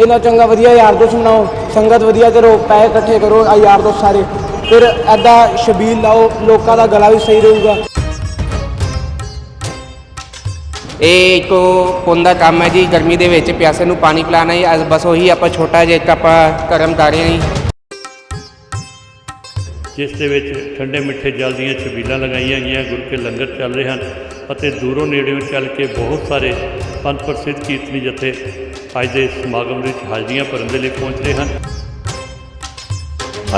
ਇਹਨਾਂ ਚੰਗਾ ਵਧੀਆ ਯਾਰ ਦੋਸਤ ਬਣਾਓ ਸੰਗਤ ਵਧੀਆ ਕਰੋ ਪੈਸੇ ਇਕੱਠੇ ਕਰੋ ਆ ਯਾਰ ਦੋਸਤ ਸਾਰੇ। ਫਿਰ ਐਦਾਂ ਸ਼ਬੀਲ ਲਾਓ ਲੋਕਾਂ ਦਾ ਗਲਾ ਵੀ ਸਹੀ ਰਹੂਗਾ। ਇਹ ਇੱਕ ਪੁੰਨ ਦਾ ਕੰਮ ਹੈ ਜੀ ਗਰਮੀ ਦੇ ਵਿੱਚ ਪਿਆਸੇ ਨੂੰ ਪਾਣੀ ਪਿਲਾਣਾ ਹੀ। ਬਸ ਉਹੀ ਆਪਾਂ ਛੋਟਾ ਜਿਹਾ ਇੱਕ ਆਪਾਂ ਕਰਮ ਕਰ ਰਹੇ ਹਾਂ ਜੀ। ਜਿਸ ਦੇ ਵਿੱਚ ਠੰਡੇ ਮਿੱਠੇ ਜਲ ਦੀਆਂ ਛਬੀਲਾਂ ਲਗਾਈਆਂ ਗਈਆਂ ਗੁਰ ਕੇ ਲੰਗਰ ਚੱਲ ਰਹੇ ਹਨ ਅਤੇ ਦੂਰੋਂ ਨੇੜਿਓਂ ਚੱਲ ਕੇ ਬਹੁਤ ਸਾਰੇ ਪੰਥ ਪ੍ਰਸਿੱਧ ਕੀਰਤਨੀ ਜਥੇ ਅੱਜ ਦੇ ਸਮਾਗਮ ਵਿੱਚ ਹਾਜ਼ਰੀਆਂ ਭਰਨ ਦੇ ਲਈ ਪਹੁੰਚ ਰਹੇ ਹਨ।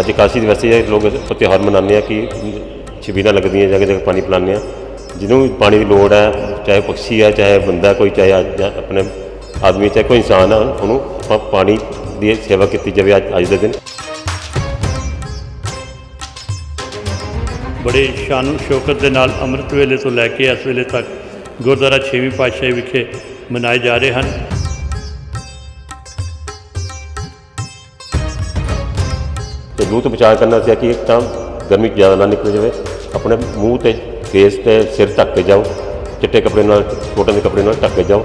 ਅੱਜ ਕਾਸ਼ੀ ਦਿਵਸ ਹੈ ਲੋਕ ਤਿਉਹਾਰ ਮਨਾਉਂਦੇ ਆ ਕਿ ਛਬੀਲਾਂ ਲੱਗਦੀਆਂ ਜਗ੍ਹਾ ਜਗ੍ਹਾ ਪਾਣੀ ਪਿਲਾਉਂਦੇ ਆ। ਜਿਹਨੂੰ ਵੀ ਪਾਣੀ ਦੀ ਲੋੜ ਹੈ ਚਾਹੇ ਪਕਸ਼ੀ ਹੈ ਚਾਹੇ ਬੰਦਾ ਕੋਈ ਚਾਹੇ ਆਪਣੇ ਆਦਮੀ ਚਾਹੇ ਕੋਈ ਇਨਸਾਨ ਆ ਉਹਨੂੰ ਪਾਣੀ ਦੀ ਸੇਵਾ ਕੀਤੀ ਜਾਵੇ ਅੱਜ ਅੱਜ ਦੇ ਦਿਨ। ਬੜੇ ਸ਼ਾਨ ਸ਼ੌਕਤ ਦੇ ਨਾਲ ਅੰਮ੍ਰਿਤ ਵੇਲੇ ਤੋਂ ਲੈ ਕੇ ਇਸ ਵੇਲੇ ਤੱਕ ਗੁਰਦੁਆਰਾ ਛੇਵੀਂ ਪਾਤਸ਼ਾਹੀ ਵਿਖੇ ਮਨਾਏ ਜਾ ਰਹੇ ਹਨ। ਲੂ ਤੋਂ ਬਚਾਅ ਕਰਨਾ ਸੀ ਕਿ ਇੱਕ ਤਾਂ ਗਰਮੀ 'ਚ ਜ਼ਿਆਦਾ ਨਾ ਨਿਕਲ ਜਾਵੇ। ਆਪਣੇ ਮੂੰਹ ਤੇ ਫੇਸ ਤੇ ਸਿਰ ਢੱਕ ਕੇ ਜਾਓ, ਚਿੱਟੇ ਕੱਪੜੇ ਨਾਲ, ਕੋਟਨ ਦੇ ਕੱਪੜੇ ਨਾਲ ਢੱਕ ਕੇ ਜਾਓ।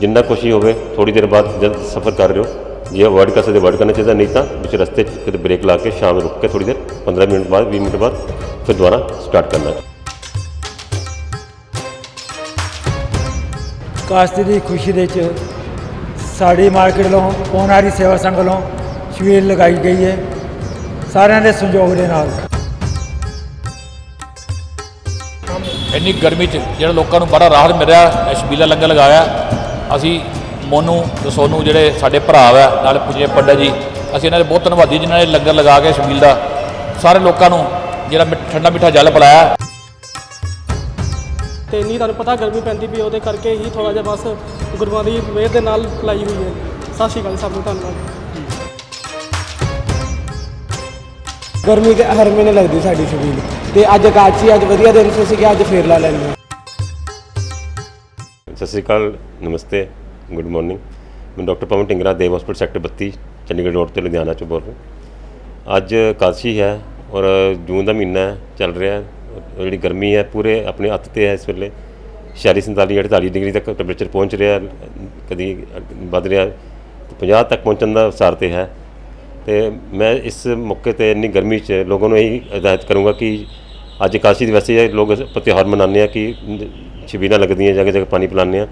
ਜਿੰਨਾ ਕੁਛ ਹੀ ਹੋਵੇ ਥੋੜੀ ਦੇਰ ਬਾਅਦ ਜਦ ਸਫ਼ਰ ਕਰ ਰਹੇ ਹੋ, ਜੇ ਅਵੋਇਡ ਕਰ ਸਕਦੇ ਅਵੋਇਡ ਕਰਨਾ ਚਾਹੀਦਾ, ਨਹੀਂ ਤਾਂ ਵਿੱਚ ਰਸਤੇ 'ਚ ਕਿਤੇ ਬ੍ਰੇਕ ਲਾ ਕੇ ਸ਼ਾਮ ਨੂੰ ਰੁਕ ਕੇ ਥੋੜੀ ਦੇਰ 15 ਮਿੰਟ ਬਾਅਦ 20 ਮਿੰਟ ਬਾਅਦ ਫਿਰ ਦੁਬਾਰਾ ਸਟਾਰਟ ਕਰਨਾ। ਕਾਸ਼ਤੀ ਦੀ ਖੁਸ਼ੀ ਦੇ ਵਿੱਚ ਸਾਡੀ ਮਾਰਕੀਟ ਵੱਲੋਂ ਪੌਣਾਰੀ ਸੇਵਾ ਸੰਘ ਵੱਲੋਂ ਸ਼ਬੀਲ ਲਗਾਈ ਗਈ ਹੈ। ਸਾਰਿਆਂ ਦੇ ਸੰਯੋਗ ਦੇ ਨਾਲ। ਇੰਨੀ ਗਰਮੀ 'ਚ ਜਿਹੜਾ ਲੋਕਾਂ ਨੂੰ ਬੜਾ ਰਾਹਤ ਮਿਲ ਰਿਹਾ ਸ਼ਬੀਲਾ ਲੰਗਰ ਲਗਾਇਆ। ਅਸੀਂ ਮੋਨੂ ਤੇ ਸੋਨੂ ਜਿਹੜੇ ਸਾਡੇ ਭਰਾ ਵਾ ਨਾਲ ਪੁਜੇ ਪੰਡਤ ਜੀ ਅਸੀਂ ਇਹਨਾਂ ਦੇ ਬਹੁਤ ਧੰਨਵਾਦੀ ਜਿਨ੍ਹਾਂ ਨੇ ਲੰਗਰ ਲਗਾ ਕੇ ਸ਼ਬੀਲ ਦਾ। ਸਾਰੇ ਲੋਕਾਂ ਨੂੰ ਜਿਹੜਾ ਮਿੱਠ- ਠੰਡਾ ਮਿੱਠਾ ਜਲ ਪਿਲਾਇਆ। ਤੇ ਨਹੀਂ ਤੁਹਾਨੂੰ ਪਤਾ ਗਰਮੀ ਪੈਂਦੀ ਵੀ ਉਹਦੇ ਕਰਕੇ ਹੀ ਥੋੜਾ ਜਿਹਾ ਬਸ ਗੁਰੂਆਂ ਦੀ ਮਿਹਰ ਦੇ ਨਾਲ ਲਾਈ ਹੋਈ ਹੈ। ਸਤਿ ਸ਼੍ਰੀ ਅਕਾਲ ਸਭ ਨੂੰ ਧੰਨਵਾਦ। ਗਰਮੀ ਦੇ ਹਰ ਮਹੀਨੇ ਲੱਗਦੀ ਸਾਡੀ ਸ਼ਬੀਲ ਤੇ ਅੱਜ ਕਾਚੀ ਅੱਜ ਵਧੀਆ ਦਿਨ ਸੀ ਅਸੀਂ ਕਿ ਅੱਜ ਫੇਰ ਲਾ ਲੈਂਦੇ ਹਾਂ। ਸਤਿ ਸ਼੍ਰੀ ਅਕਾਲ ਨਮਸਤੇ ਗੁੱਡ ਮਾਰਨਿੰਗ। ਮੈਂ ਡਾਕਟਰ ਪਵਨ ਢਿੰਗਰਾ ਦੇਵ ਹਸਪਤਾਲ ਸੈਕਟਰ 32 ਚੰਡੀਗੜ੍ਹ ਰੋਡ ਤੇ ਲੁਧਿਆਣਾ ਚੋਂ ਬੋਲ ਰਿਹਾ ਅੱਜ ਕਾਸ਼ੀ ਹੈ ਔਰ ਜੂਨ ਦਾ ਮਹੀਨਾ ਹੈ, ਚੱਲ ਰਿਹਾ ਹੈ। ਔਰ ਜਿਹੜੀ ਗਰਮੀ ਹੈ ਪੂਰੇ ਆਪਣੇ ਹੱਥ ਤੇ ਹੈ ਇਸ ਵੇਲੇ। 46 47 48 ਡਿਗਰੀ ਤੱਕ ਟੈਂਪਰੇਚਰ ਪਹੁੰਚ ਰਿਹਾ ਹੈ, ਕਦੀ ਵੱਧ ਰਿਹਾ 50 ਤੱਕ ਪਹੁੰਚਣ ਦਾ ਸਾਰ ਤੇ ਹੈ। ਤੇ ਮੈਂ ਇਸ ਮੌਕੇ ਤੇ ਇੰਨੀ ਗਰਮੀ 'ਚ ਲੋਕਾਂ ਨੂੰ ਇਹੀ ਹਦਾਇਤ ਕਰੂੰਗਾ ਕਿ ਅੱਜ ਕਾਸ਼ੀ ਦਿਵਸ ਹੈ ਲੋਕ ਇਸ ਤਿਉਹਾਰ ਮਨਾਉਂਦੇ ਆ ਕਿ ਛਬੀਲਾਂ ਲੱਗਦੀਆਂ, ਜਗ੍ਹਾ ਜਗ੍ਹਾ ਪਾਣੀ ਪਿਲਾਉਂਦੇ ਆ।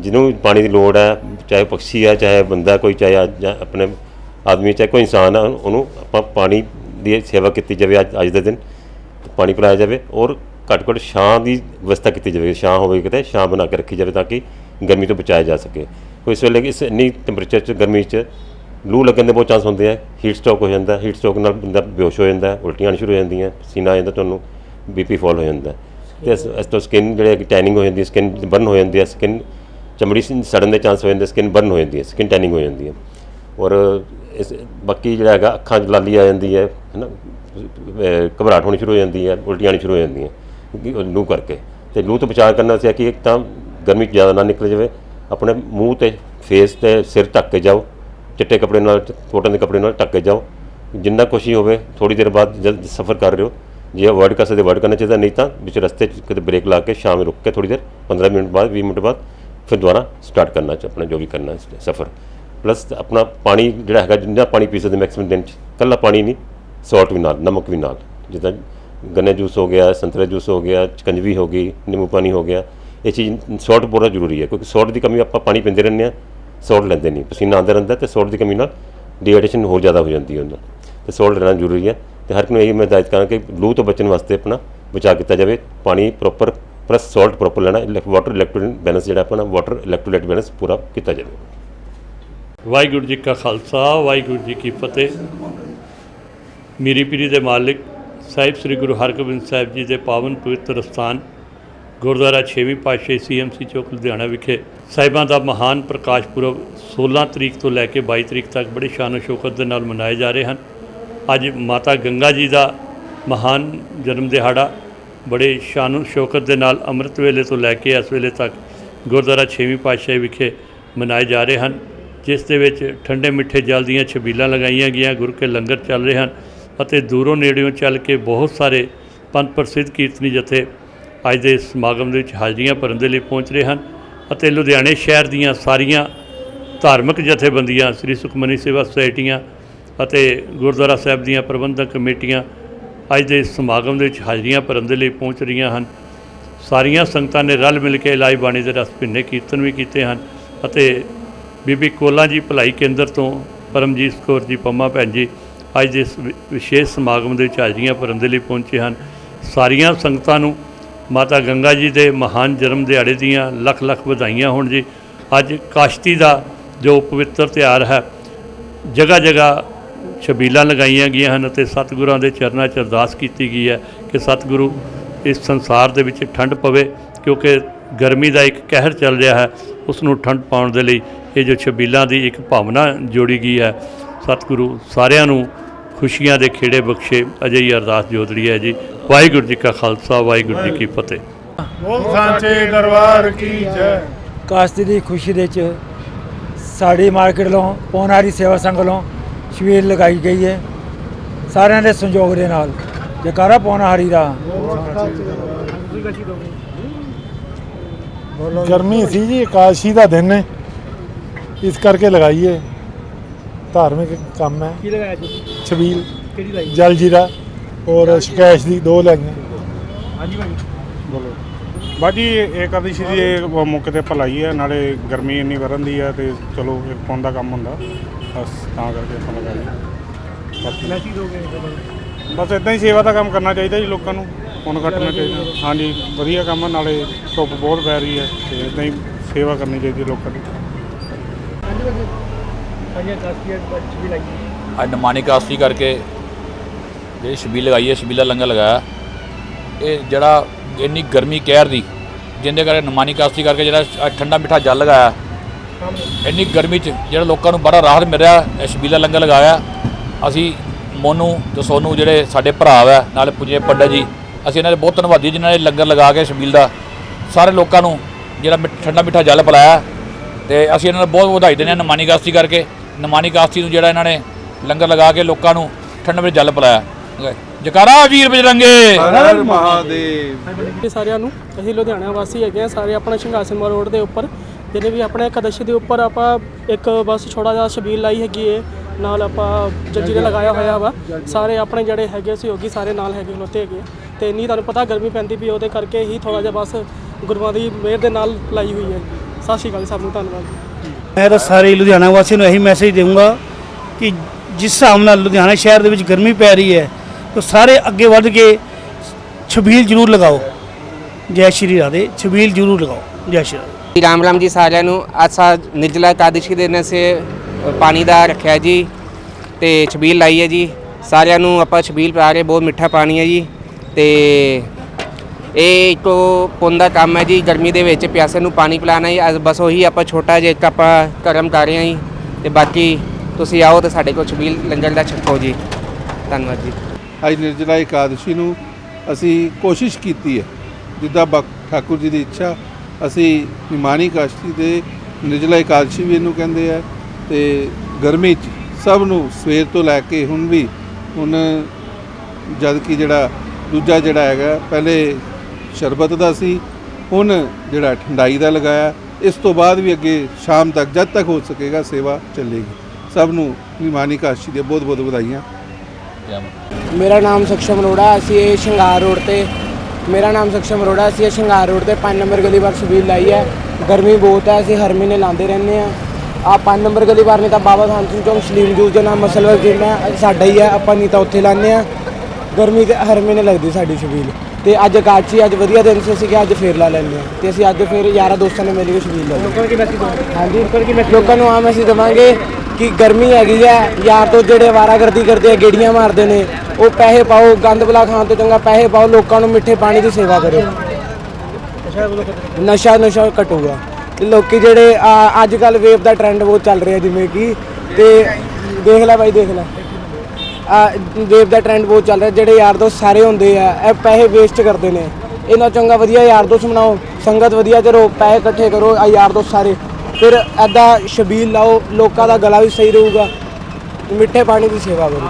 ਜਿਹਨੂੰ ਪਾਣੀ ਦੀ ਲੋੜ ਹੈ, ਚਾਹੇ ਪਕਸ਼ੀ ਹੈ, ਚਾਹੇ ਬੰਦਾ ਕੋਈ, ਚਾਹੇ ਜਾਂ ਆਪਣੇ ਆਦਮੀ ਚਾਹੇ ਕੋਈ ਇਨਸਾਨ ਆ ਉਹਨੂੰ ਆਪਾਂ ਪਾਣੀ ਦੀ ਸੇਵਾ ਕੀਤੀ ਜਾਵੇ ਅੱਜ ਅੱਜ ਦੇ ਦਿਨ ਪਾਣੀ ਪਿਲਾਇਆ ਜਾਵੇ ਔਰ ਘੱਟ ਘੱਟ ਛਾਂ ਦੀ ਵਿਵਸਥਾ ਕੀਤੀ ਜਾਵੇ, ਛਾਂ ਹੋਵੇ ਕਿਤੇ, ਛਾਂ ਬਣਾ ਕੇ ਰੱਖੀ ਜਾਵੇ ਤਾਂ ਕਿ ਗਰਮੀ ਤੋਂ ਬਚਾਇਆ ਜਾ ਸਕੇ। ਕੋਈ ਇਸ ਵੇਲੇ ਇਸ ਇੰਨੀ ਟੈਂਪਰੇਚਰ 'ਚ, ਗਰਮੀ 'ਚ ਲੂ ਲੱਗਣ ਦੇ ਬਹੁਤ ਚਾਂਸ ਹੁੰਦੇ ਆ ਹੀਟ ਸਟ੍ਰੋਕ ਹੋ ਜਾਂਦਾ ਹੀਟ ਸਟ੍ਰੋਕ ਨਾਲ ਬੰਦਾ ਬੇਹੋਸ਼ ਹੋ ਜਾਂਦਾ ਹੈ, ਉਲਟੀਆਂ ਆਉਣੀ ਸ਼ੁਰੂ ਹੋ ਜਾਂਦੀਆਂ ਪਸੀਨਾ ਆ ਜਾਂਦਾ ਤੁਹਾਨੂੰ ਬੀਪੀ ਫਾਲ ਹੋ ਜਾਂਦਾ ਹੈ। ਤੇ ਇਸ ਇਸ ਤੋਂ ਸਕਿਨ ਜਿਹੜੇ ਟੈਨਿੰਗ ਹੋ ਜਾਂਦੀ ਹੈ ਸਕਿਨ ਬਰਨ ਹੋ ਜਾਂਦੀ ਹੈ ਸਕਿਨ ਚਮੜੀ ਸੜਨ ਦੇ ਚਾਂਸ ਹੋ ਜਾਂਦੇ ਸਕਿਨ ਬਰਨ ਹੋ ਜਾਂਦੀ ਹੈ ਸਕਿਨ ਟੈਨਿੰਗ ਹੋ ਜਾਂਦੀ ਹੈ ਔਰ ਇਸ ਬਾਕੀ ਜਿਹੜਾ ਹੈਗਾ ਅੱਖਾਂ 'ਚ ਲਾਲੀ ਆ ਜਾਂਦੀ ਹੈ ਹੈ ਨਾ ਘਬਰਾਹਟ ਹੋਣੀ ਸ਼ੁਰੂ ਹੋ ਜਾਂਦੀ ਹੈ ਉਲਟੀਆਂ ਆਉਣੀ ਸ਼ੁਰੂ ਹੋ ਜਾਂਦੀਆਂ ਕਿਉਂਕਿ ਉਹ ਲੂ ਕਰਕੇ ਤੇ ਲੂ ਤੋਂ ਬਚਾਅ ਕਰਨਾ ਸੀ ਕਿ ਇੱਕ ਤਾਂ ਗਰਮੀ 'ਚ ਜ਼ਿਆਦਾ ਨਾ ਨਿਕਲ ਜਾਵੇ ਆਪਣੇ ਮੂੰਹ ਤੇ ਫੇਸ ਤੇ ਸਿਰ ਢੱਕ ਕੇ ਜਾਓ ਚਿੱਟੇ ਕੱਪੜੇ ਨਾਲ, ਕੋਟਨ ਦੇ ਕੱਪੜੇ ਨਾਲ ਢੱਕ ਕੇ ਜਾਓ। ਜਿੰਨਾ ਕੁਛ ਹੀ ਹੋਵੇ ਥੋੜੀ ਦੇਰ ਬਾਅਦ ਜਦ ਸਫ਼ਰ ਕਰ ਰਹੇ ਹੋ। ਜੇ ਅਵੋਇਡ ਕਰ ਸਕਦੇ ਅਵੋਇਡ ਕਰਨਾ ਚਾਹੀਦਾ, ਨਹੀਂ ਤਾਂ ਵਿੱਚ ਰਸਤੇ 'ਚ ਕਿਤੇ ਬ੍ਰੇਕ ਲਾ ਕੇ ਸ਼ਾਮ ਨੂੰ ਰੁਕ ਕੇ ਥੋੜੀ ਦੇਰ 15 ਮਿੰਟ ਬਾਅਦ 20 ਮਿੰਟ ਬਾਅਦ, ਫਿਰ ਦੁਬਾਰਾ ਸਟਾਰਟ ਕਰਨਾ ਚ, ਆਪਣਾ ਜੋ ਵੀ ਕਰਨਾ ਸਫ਼ਰ। ਪਲੱਸ ਆਪਣਾ ਪਾਣੀ ਜਿਹੜਾ ਹੈਗਾ, ਜਿੰਨਾ ਪਾਣੀ ਪੀ ਸਕਦੇ ਮੈਕਸਿਮਮ ਦਿਨ ਚ ਕੱਲਾ ਪਾਣੀ ਨਹੀਂ ਸੌਲਟ ਵੀ ਨਾਲ, ਨਮਕ ਵੀ ਨਾਲ। ਜਿੱਦਾਂ ਗੰਨੇ ਜੂਸ ਹੋ ਗਿਆ, ਸੰਤਰੇ ਜੂਸ ਹੋ ਗਿਆ ਚਕੰਜਵੀ ਹੋ ਗਈ, ਨਿੰਬੂ ਪਾਣੀ ਹੋ ਗਿਆ, ਇਹ ਚੀਜ਼ ਸੌਲਟ ਬਹੁਤ ਜ਼ਰੂਰੀ ਹੈ, ਕਿਉਂਕਿ ਸੌਲਟ ਦੀ ਕਮੀ ਆਪਾਂ ਪਾਣੀ ਪੀਂਦੇ ਰਹਿੰਦੇ ਆ ਸੋਲਟ ਲੈਂਦੇ ਨਹੀਂ ਪਸੀਨਾ ਆਉਂਦਾ ਰਹਿੰਦਾ ਤੇ ਸੋਲਟ ਦੀ ਕਮੀ ਨਾਲ ਡੀਹਾਈਡਰੇਸ਼ਨ ਹੋਰ ਜ਼ਿਆਦਾ ਹੋ ਜਾਂਦੀ ਹੈ ਉਹਨਾਂ ਤੇ ਸੋਲਟ ਲੈਣਾ ਜ਼ਰੂਰੀ ਹੈ ਤੇ ਹਰ ਇੱਕ ਨੂੰ ਇਹੀ ਮੈਂ ਹਦਾਇਤ ਕਰਾਂ ਕਿ ਲੂ ਤੋਂ ਬਚਣ ਵਾਸਤੇ ਆਪਣਾ ਬਚਾਅ ਕੀਤਾ ਜਾਵੇ। ਪਾਣੀ ਪ੍ਰੋਪਰ ਪਲੱਸ ਸੋਲਟ ਪ੍ਰੋਪਰ ਲੈਣਾ ਵਾਟਰ ਇਲੈਕਟ੍ਰੋਲਾਈਟ ਬੈਲੈਂਸ ਜਿਹੜਾ ਆਪਣਾ ਵਾਟਰ ਇਲੈਕਟ੍ਰੋਲਾਈਟ ਬੈਲੈਂਸ ਪੂਰਾ ਕੀਤਾ ਜਾਵੇ। ਵਾਹਿਗੁਰੂ ਜੀ ਕਾ ਖਾਲਸਾ, ਵਾਹਿਗੁਰੂ ਜੀ ਕੀ ਫਤਿਹ। ਮੀਰੀ ਪੀਰੀ ਦੇ ਮਾਲਿਕ ਸਾਹਿਬ ਸ੍ਰੀ ਗੁਰੂ ਹਰਗੋਬਿੰਦ ਸਾਹਿਬ ਜੀ ਦੇ ਪਾਵਨ ਪਵਿੱਤਰ ਸਥਾਨ ਗੁਰਦੁਆਰਾ 6ਵੀਂ ਪਾਤਸ਼ਾਹੀ ਸੀਐਮਸੀ ਚੌਕ, ਲੁਧਿਆਣਾ ਵਿਖੇ ਸਾਹਿਬਾਂ ਦਾ ਮਹਾਨ ਪ੍ਰਕਾਸ਼ ਪੁਰਬ 16 ਤਰੀਕ ਤੋਂ ਲੈ ਕੇ 22 ਤਰੀਕ ਤੱਕ ਬੜੇ ਸ਼ਾਨ ਸ਼ੌਕਤ ਦੇ ਨਾਲ ਮਨਾਏ ਜਾ ਰਹੇ ਹਨ। ਅੱਜ ਮਾਤਾ ਗੰਗਾ ਜੀ ਦਾ ਮਹਾਨ ਜਨਮ ਦਿਹਾੜਾ ਬੜੇ ਸ਼ਾਨ ਸ਼ੌਕਤ ਦੇ ਨਾਲ ਅੰਮ੍ਰਿਤ ਵੇਲੇ ਤੋਂ ਲੈ ਕੇ ਇਸ ਵੇਲੇ ਤੱਕ ਗੁਰਦੁਆਰਾ 6ਵੀਂ ਪਾਤਸ਼ਾਹੀ ਵਿਖੇ ਮਨਾਏ ਜਾ ਰਹੇ ਹਨ, ਜਿਸ ਦੇ ਵਿੱਚ ਠੰਡੇ ਮਿੱਠੇ ਜਲ ਦੀਆਂ ਛਬੀਲਾਂ ਲਗਾਈਆਂ ਗਈਆਂ, ਗੁਰ ਕੇ ਲੰਗਰ ਚੱਲ ਰਹੇ ਹਨ ਅਤੇ ਦੂਰੋਂ ਨੇੜਿਓਂ ਚੱਲ ਕੇ ਬਹੁਤ ਸਾਰੇ ਪੰਥ ਪ੍ਰਸਿੱਧ ਕੀਰਤਨੀ ਜਥੇ ਅੱਜ ਦੇ ਸਮਾਗਮ ਦੇ ਵਿੱਚ ਹਾਜ਼ਰੀਆਂ ਭਰਨ ਦੇ ਲਈ ਪਹੁੰਚ ਰਹੇ ਹਨ ਅਤੇ ਲੁਧਿਆਣੇ ਸ਼ਹਿਰ ਦੀਆਂ ਸਾਰੀਆਂ ਧਾਰਮਿਕ ਜਥੇਬੰਦੀਆਂ, ਸ੍ਰੀ ਸੁਖਮਨੀ ਸੇਵਾ ਸੁਸਾਇਟੀਆਂ ਅਤੇ ਗੁਰਦੁਆਰਾ ਸਾਹਿਬ ਦੀਆਂ ਪ੍ਰਬੰਧਕ ਕਮੇਟੀਆਂ ਅੱਜ ਦੇ ਸਮਾਗਮ ਦੇ ਵਿੱਚ ਹਾਜ਼ਰੀਆਂ ਭਰਨ ਦੇ ਲਈ ਪਹੁੰਚ ਰਹੀਆਂ ਹਨ। ਸਾਰੀਆਂ ਸੰਗਤਾਂ ਨੇ ਰਲ ਮਿਲ ਕੇ ਇਲਾਈ ਬਾਣੀ ਦੇ ਰਸ ਭਿੰਨੇ ਕੀਰਤਨ ਵੀ ਕੀਤੇ ਹਨ ਅਤੇ ਬੀਬੀ ਕੋਲਾ ਜੀ ਭਲਾਈ ਕੇਂਦਰ ਤੋਂ ਪਰਮਜੀਤ ਕੌਰ ਜੀ, ਪੰਮਾ ਭੈਣ ਜੀ ਅੱਜ ਦੇ ਇਸ ਵਿ- ਵਿਸ਼ੇਸ਼ ਸਮਾਗਮ ਦੇ ਵਿੱਚ ਹਾਜ਼ਰੀਆਂ ਭਰਨ ਦੇ ਲਈ ਪਹੁੰਚੇ ਹਨ। ਸਾਰੀਆਂ ਸੰਗਤਾਂ ਨੂੰ ਮਾਤਾ ਗੰਗਾ ਜੀ ਦੇ ਮਹਾਨ ਜਨਮ ਦਿਹਾੜੇ ਦੀਆਂ ਲੱਖ ਲੱਖ ਵਧਾਈਆਂ ਹੋਣ ਜੀ। ਅੱਜ ਕਾਸ਼ਤੀ ਦਾ ਜੋ ਪਵਿੱਤਰ ਤਿਉਹਾਰ ਹੈ, ਜਗ੍ਹਾ ਜਗ੍ਹਾ ਛਬੀਲਾਂ ਲਗਾਈਆਂ ਗਈਆਂ ਹਨ ਅਤੇ ਸਤਿਗੁਰਾਂ ਦੇ ਚਰਨਾਂ 'ਚ ਅਰਦਾਸ ਕੀਤੀ ਗਈ ਹੈ ਕਿ ਸਤਿਗੁਰੂ ਇਸ ਸੰਸਾਰ ਦੇ ਵਿੱਚ ਠੰਡ ਪਵੇ, ਕਿਉਂਕਿ ਗਰਮੀ ਦਾ ਇੱਕ ਕਹਿਰ ਚੱਲ ਰਿਹਾ ਹੈ, ਉਸ ਨੂੰ ਠੰਡ ਪਾਉਣ ਦੇ ਲਈ ਇਹ ਜੋ ਛਬੀਲਾਂ ਦੀ ਇੱਕ ਭਾਵਨਾ ਜੋੜੀ ਗਈ ਹੈ, ਸਤਿਗੁਰੂ ਸਾਰਿਆਂ ਨੂੰ ਖੁਸ਼ੀਆਂ ਦੇ ਖੇੜੇ ਬਖਸ਼ੇ ਅਜਿਹੀ ਅਰਦਾਸ ਜੋਦੜੀ ਹੈ ਜੀ। ਵਾਹਿਗੁਰੂ ਜੀ ਕਾ ਖਾਲਸਾ ਵਾਹਿਗੁਰੂ ਜੀ ਕੀ ਫਤਿਹ। ਬੋਲ ਸਾਂਚੇ ਦਰਬਾਰ ਕੀ ਜੈ। ਕਾਸ਼ਤੀ ਦੀ ਖੁਸ਼ੀ ਦੇ ਵਿੱਚ ਸਾਡੀ ਮਾਰਕੀਟ ਵੱਲੋਂ ਪੌਣਾਰੀ ਸੇਵਾ ਸੰਘ ਵੱਲੋਂ ਸ਼ਬੀਲ ਲਗਾਈ ਗਈ ਹੈ। ਸਾਰਿਆਂ ਦੇ ਸੰਯੋਗ ਦੇ ਨਾਲ ਜੈਕਾਰਾ ਪੌਣਾਰੀ ਦਾ। ਗਰਮੀ ਸੀ ਜੀ ਇਕਾਦਸ਼ੀ ਦਾ ਦਿਨ ਹੈ। ਇਸ ਕਰਕੇ ਲਗਾਈਏ ਧਾਰਮਿਕ ਕੰਮ ਹੈ। ਕੀ ਲਗਾਇਆ ਜੀ? ਛਬੀਲ ਕਿਹੜੀ ਲਾਈ? ਜਲ ਜੀਰਾ। ਔਰ ਸ਼ਿਕਾਇਤ ਦੀ ਦੋ ਲਾਈਆਂ ਹਾਂਜੀ ਭਾਈ। ਬੋਲੋ। ਬਾਜੀ ਏਕਾਦਸ਼ੀ ਦੀ ਇਹ ਮੌਕੇ ਤੇ ਭਲਾਈ ਹੈ ਨਾਲੇ ਗਰਮੀ ਇੰਨੀ ਵਧਣ ਦੀ ਹੈ ਤੇ ਚਲੋ ਇੱਕ ਪੁੰਨ ਦਾ ਕੰਮ ਹੁੰਦਾ। ਬਸ ਤਾਂ ਕਰਕੇ ਆਪਾਂ ਬਾਕੀ ਮੈਸੇਜ ਦੋਗੇ ਬਸ ਇਦਾਂ ਹੀ ਸੇਵਾ ਦਾ ਕੰਮ ਕਰਨਾ ਚਾਹੀਦਾ ਜੀ ਲੋਕਾਂ ਨੂੰ ਪੁੰਨ ਕੱਟਣਾ ਚਾਹੀਦਾ। ਹਾਂਜੀ ਵਧੀਆ ਕੰਮ ਹੈ ਨਾਲੇ ਧੁੱਪ ਬਹੁਤ ਪੈ ਰਹੀ ਹੈ ਤੇ ਇਦਾਂ ਹੀ ਸੇਵਾ ਕਰਨੀ ਚਾਹੀਦੀ ਹੈ ਲੋਕਾਂ ਦੀ। ਅੱਜ ਵੀ ਲਾਈ। ਅੱਜ ਨਮਾਨੀ ਕਾਸਤੀ ਕਰਕੇ ਜਿਹੜੀ ਛਬੀਲ ਲਗਾਈ ਹੈ ਛਬੀਲਾ ਲੰਗਰ ਲਗਾਇਆ। ਇਹ ਜਿਹੜਾ ਇੰਨੀ ਗਰਮੀ ਕਹਿਰ ਦੀ, ਜਿੰਦੇ ਕਰਕੇ ਨਮਾਨੀ ਕਾਸਤੀ ਕਰਕੇ ਜਿਹੜਾ ਠੰਡਾ ਮਿੱਠਾ ਜਲ ਲਗਾਇਆ। ਇੰਨੀ ਗਰਮੀ 'ਚ ਜਿਹੜਾ ਲੋਕਾਂ ਨੂੰ ਬੜਾ ਰਾਹਤ ਮਿਲ ਰਿਹਾ ਇਹ ਛਬੀਲਾ ਲੰਗਰ ਲਗਾਇਆ। ਅਸੀਂ ਮੋਨੂ ਤੇ ਸੋਨੂ ਜਿਹੜੇ ਸਾਡੇ ਭਰਾ ਵਾ ਨਾਲੇ ਪੁਜੇ ਪੰਡਤ ਜੀ, ਅਸੀਂ ਇਹਨਾਂ ਦੇ ਬਹੁਤ ਧੰਨਵਾਦੀ ਜਿਨ੍ਹਾਂ ਨੇ ਲੰਗਰ ਲਗਾ ਕੇ ਛਬੀਲ ਦਾ ਸਾਰੇ ਲੋਕਾਂ ਨੂੰ ਜਿਹੜਾ ਮਿੱਠ- ਠੰਡਾ ਮਿੱਠਾ ਜਲ ਪਿਲਾਇਆ ਤੇ ਅਸੀਂ ਇਹਨਾਂ ਨੂੰ ਬਹੁਤ ਵਧਾਈ ਦਿੰਦੇ ਹਾਂ ਨਮਾਨੀ ਕਾਸਤੀ ਕਰਕੇ। ਨਮਾਨੀ ਕਾਸਤੀ ਨੂੰ ਜਿਹੜਾ ਇਹਨਾਂ ਨੇ ਲੰਗਰ ਲਗਾ ਕੇ ਲੋਕਾਂ ਨੂੰ ਠੰਡਾ ਮਿੱਠਾ ਜਲ ਪਿਲਾਇਆ। ਜਕਾਰਾ ਵੀਰ ਬਜਰੰਗੇ। ਹਰ ਮਹਾਦੇਵ। ਇਹ ਸਾਰਿਆਂ ਨੂੰ ਅਸੀਂ ਲੁਧਿਆਣਾ ਵਾਸੀ ਹੈਗੇ ਆ ਸਾਰੇ ਆਪਣਾ ਸ਼ਿੰਗਾਰ ਸਿੰਘ ਰੋਡ ਦੇ ਉੱਪਰ। ਜਿਹਨੇ ਵੀ ਆਪਣੇ ਕਦਸ਼ ਦੇ ਉੱਪਰ ਆਪਾਂ ਇੱਕ ਬਸ ਛੋੜਾ ਜਿਹਾ ਛਬੀਲ ਲਾਈ ਹੈਗੀ ਏ ਨਾਲ ਆਪਾਂ ਜੰਜੀਰੇ ਲਗਾਇਆ ਹੋਇਆ ਵਾ। ਸਾਰੇ ਆਪਣੇ ਜਿਹੜੇ ਹੈਗੇ ਸਹਿਯੋਗੀ ਸਾਰੇ ਨਾਲ ਹੈਗੇ ਖਲੋਤੇ ਹੈਗੇ ਆ। ਤੇ ਇੰਨੀ ਤੁਹਾਨੂੰ ਪਤਾ ਗਰਮੀ ਪੈਂਦੀ ਵੀ ਉਹਦੇ ਕਰਕੇ ਹੀ ਥੋੜਾ ਜਿਹਾ ਬਸ ਗੁਰੂਆਂ ਦੀ ਮਿਹਰ ਦੇ ਨਾਲ ਲਾਈ ਹੋਈ ਹੈ ਸਤਿ ਸ਼੍ਰੀ ਅਕਾਲ ਸਭ ਨੂੰ ਧੰਨਵਾਦ। ਮੈਂ ਤਾਂ ਸਾਰੇ ਲੁਧਿਆਣਾ ਵਾਸੀਆਂ ਨੂੰ ਇਹੀ ਮੈਸੇਜ ਦੇਵਾਂਗਾ ਕਿ ਜਿਸ ਹਿਸਾਬ ਨਾਲ ਲੁਧਿਆਣਾ ਸ਼ਹਿਰ ਦੇ ਵਿੱਚ ਗਰਮੀ ਪੈ ਰਹੀ ਹੈ ਤਾਂ ਸਾਰੇ ਅੱਗੇ ਵੱਧ ਕੇ ਛਬੀਲ ਜ਼ਰੂਰ ਲਗਾਓ। ਜੈ ਸ਼੍ਰੀ ਰਾਧੇ, ਛਬੀਲ ਜ਼ਰੂਰ ਲਗਾਓ। ਜੈ ਸ਼੍ਰੀ ਰਾਧੇ। ਜੀ, ਰਾਮ ਰਾਮ ਜੀ ਸਾਰਿਆਂ ਨੂੰ। ਅੱਜ ਸਾ ਨਿਰਜਲਾ ਇਕਾਦਸ਼ੀ ਦੇ ਦਿਨ ਪਾਣੀ ਦਾ ਰੱਖਿਆ ਜੀ ਤੇ ਛਬੀਲ ਲਾਈ ਹੈ ਜੀ। ਸਾਰਿਆਂ ਨੂੰ ਆਪਾਂ ਛਬੀਲ ਪਿਲਾ ਰਹੇ, ਬਹੁਤ ਮਿੱਠਾ ਪਾਣੀ ਹੈ ਜੀ ਤੇ ਇਹ ਇੱਕ ਪੁੰਨ ਦਾ ਕੰਮ ਹੈ ਜੀ। ਗਰਮੀ ਦੇ ਵਿੱਚ ਪਿਆਸੇ ਨੂੰ ਪਾਣੀ ਪਿਲਾਣਾ ਜੀ ਅੱਜ ਬਸ ਉਹੀ ਆਪਾਂ ਛੋਟਾ ਜਿਹਾ ਇੱਕ ਆਪਾਂ ਕਰਮ ਕਰ ਰਹੇ ਹਾਂ ਜੀ। ਤੇ ਬਾਕੀ ਤੁਸੀਂ ਆਓ ਤੇ ਸਾਡੇ ਕੋਲ ਛਬੀਲ ਲੰਗਰ ਦਾ ਛਕੋ ਜੀ। ਧੰਨਵਾਦ ਜੀ। ਅੱਜ ਨਿਰਜਲਾ ਇਕਾਦਸ਼ੀ ਨੂੰ ਅਸੀਂ ਕੋਸ਼ਿਸ਼ ਕੀਤੀ ਹੈ। ਜਿੱਦਾਂ ਬਕ ਠਾਕੁਰ ਜੀ ਦੀ ਇੱਛਾ, ਅਸੀਂ ਨਿਮਾਣੀ ਕਾਸ਼ਤੀ ਦੇ ਨਿਰਜਲਾ ਇਕਾਦਸ਼ੀ ਵੀ ਇਹਨੂੰ ਕਹਿੰਦੇ ਆ ਤੇ ਗਰਮੀ 'ਚ ਸਭ ਨੂੰ ਸਵੇਰ ਤੋਂ ਲੈ ਕੇ ਹੁਣ ਵੀ ਹੁਣ ਜਦ ਕਿ ਜਿਹੜਾ ਦੂਜਾ ਜਿਹੜਾ ਹੈਗਾ, ਪਹਿਲੇ ਸ਼ਰਬਤ ਦਾ ਸੀ, ਹੁਣ ਜਿਹੜਾ ਠੰਡਾਈ ਦਾ ਲਗਾਇਆ, ਇਸ ਤੋਂ ਬਾਅਦ ਵੀ ਅੱਗੇ ਸ਼ਾਮ ਤੱਕ ਜਦ ਤੱਕ ਹੋ ਸਕੇਗਾ ਸੇਵਾ ਚੱਲੇਗੀ। ਸਭ ਨੂੰ ਨਿਮਾਣੀ ਕਾਸ਼ਤੀ ਦੇ ਬਹੁਤ ਬਹੁਤ ਵਧਾਈਆਂ। ਮੇਰਾ ਨਾਮ ਸਖਸ਼ਮ ਅਰੋੜਾ, ਅਸੀਂ ਇਹ ਸ਼ਿੰਗਾਰ ਰੋਡ ਤੇ, ਮੇਰਾ ਨਾਮ ਸਖਸ਼ਮ ਅਰੋੜਾ, ਅਸੀਂ ਇਹ ਸ਼ਿੰਗਾਰ ਰੋਡ ਤੇ 5 ਨੰਬਰ ਗਲੀ ਬਾਰ ਸ਼ਬੀਲ ਲਾਈ ਹੈ। ਗਰਮੀ ਬਹੁਤ ਹੈ, ਅਸੀਂ ਹਰ ਮਹੀਨੇ ਲਾਉਂਦੇ ਰਹਿੰਦੇ ਆ ਆ 5 ਨੰਬਰ ਗਲੀ ਬਾਰ ਨਹੀਂ ਤਾਂ ਬਾਬਾ ਖਾਨ ਸਿੰਘ ਚੌਂਕ, ਸਲੀਮ ਜੂਸ ਦੇ ਨਾਮ ਮਸਲਵਰ ਜਿਮ ਸਾਡਾ ਹੀ ਹੈ, ਆਪਾਂ ਨਹੀਂ ਤਾਂ ਉੱਥੇ ਲਾਉਂਦੇ ਆ ਗਰਮੀ ਤੇ ਹਰ ਮਹੀਨੇ ਲੱਗਦੀ ਸਾਡੀ ਸ਼ਬੀਲ ਤੇ ਅੱਜ ਕਾਚੀ ਅੱਜ ਵਧੀਆ ਦਿਨ ਸੀ ਅਸੀਂ ਕਿ ਅੱਜ ਫੇਰ ਲਾ ਲੈਂਦੇ ਆ ਤੇ ਅਸੀਂ ਅੱਜ ਫੇਰ ਯਾਰਾਂ ਦੋਸਤਾਂ ਨੇ ਮਿਲ ਕੇ ਛਬੀਲ ਲਾਈ ਲੋਕਾਂ ਨੂੰ ਕੀ ਮੈਸੇਜ ਹਾਂਜੀ। ਲੋਕਾਂ ਨੂੰ ਆ ਮੈਸੇਜ ਦੇਵਾਂਗੇ ਕਿ ਗਰਮੀ ਹੈਗੀ ਹੈ ਯਾਰ ਤੋਂ ਜਿਹੜੇ ਆਵਾਰਾਗਰਦੀ ਕਰਦੇ ਆ ਗੇੜੀਆਂ ਮਾਰਦੇ ਨੇ ਉਹ ਪੈਸੇ ਪਾਓ ਗੰਦ ਬਲਾ ਖਾਣ ਤੋਂ ਚੰਗਾ ਪੈਸੇ ਪਾਓ ਲੋਕਾਂ ਨੂੰ ਮਿੱਠੇ ਪਾਣੀ ਦੀ ਸੇਵਾ ਕਰੋ ਨਸ਼ਾ ਨਸ਼ਾ ਘਟੂਗਾ। ਤੇ ਲੋਕੀ ਜਿਹੜੇ ਅੱਜ ਕੱਲ ਵੇਵ ਦਾ ਟ੍ਰੈਂਡ ਬਹੁਤ ਚੱਲ ਰਿਹਾ ਜਿਵੇਂ ਕਿ ਤੇ ਦੇਖ ਲੈ ਬਾਈ ਦੇਖ ਲੈ। ਵੇਵ ਦਾ ਟ੍ਰੈਂਡ ਬਹੁਤ ਚੱਲ ਰਿਹਾ, ਜਿਹੜੇ ਯਾਰ ਦੋਸਤ ਸਾਰੇ ਹੁੰਦੇ ਆ, ਇਹ ਪੈਸੇ ਵੇਸਟ ਕਰਦੇ ਨੇ। ਇਹਨਾਂ ਚੰਗਾ ਵਧੀਆ ਯਾਰ ਦੋਸਤ ਬਣਾਓ, ਸੰਗਤ ਵਧੀਆ ਕਰੋ ਪੈਸੇ ਇਕੱਠੇ ਕਰੋ, ਆ ਯਾਰ ਦੋਸਤ ਸਾਰੇ। ਫਿਰ ਐਦਾਂ ਸ਼ਬੀਲ ਲਾਓ, ਲੋਕਾਂ ਦਾ ਗਲਾ ਵੀ ਸਹੀ ਰਹੂਗਾ। ਮਿੱਠੇ ਪਾਣੀ ਦੀ ਸੇਵਾ ਕਰੋ।